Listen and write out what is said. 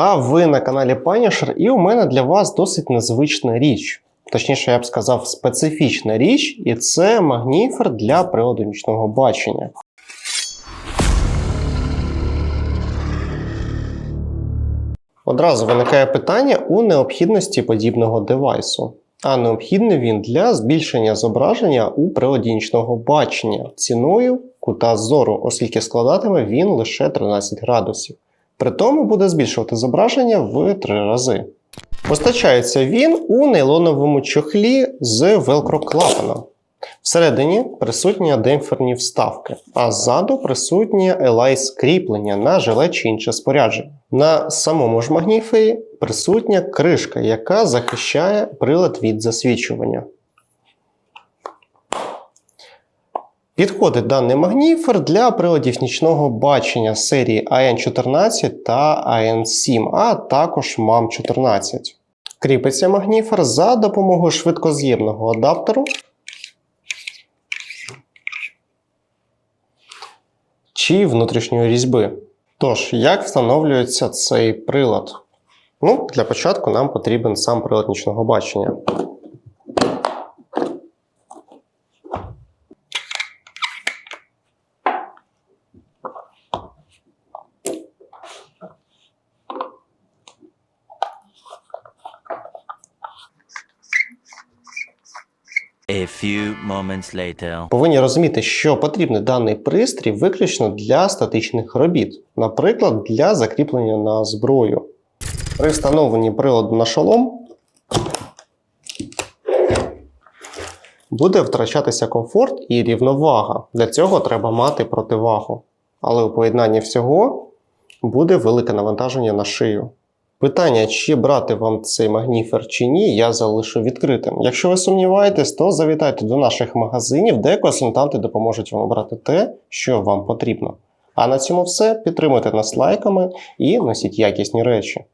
А ви на каналі Punisher, і у мене для вас досить незвична річ. Точніше, я б сказав, специфічна річ, і це магніфер для приладу нічного бачення. Одразу виникає питання у необхідності подібного девайсу. А необхідний він для збільшення зображення у приладі бачення ціною кута зору, оскільки складатиме він лише 13 градусів. При тому буде збільшувати зображення в 3 рази. Постачається він у нейлоновому чохлі з велкро клапаном. Всередині присутні демпферні вставки, а ззаду присутнє елайс кріплення на жилет чи інше спорядження. На самому ж магніфері присутня кришка, яка захищає прилад від засвічування. Підходить даний магніфер для приладів нічного бачення серії AN14 та AN7, а також MAM14. Кріпиться магніфер за допомогою швидкоз'ємного адаптеру чи внутрішньої різьби. Тож, як встановлюється цей прилад? Ну, для початку нам потрібен сам прилад нічного бачення. A few moments later. Повинні розуміти, що потрібний даний пристрій виключно для статичних робіт, наприклад, для закріплення на зброю. При встановленні приладу на шолом буде втрачатися комфорт і рівновага. Для цього треба мати противагу. Але у поєднанні всього буде велике навантаження на шию. Питання, чи брати вам цей магніфер чи ні, я залишу відкритим. Якщо ви сумніваєтесь, то завітайте до наших магазинів, де консультанти допоможуть вам обрати те, що вам потрібно. А на цьому все. Підтримуйте нас лайками і носіть якісні речі.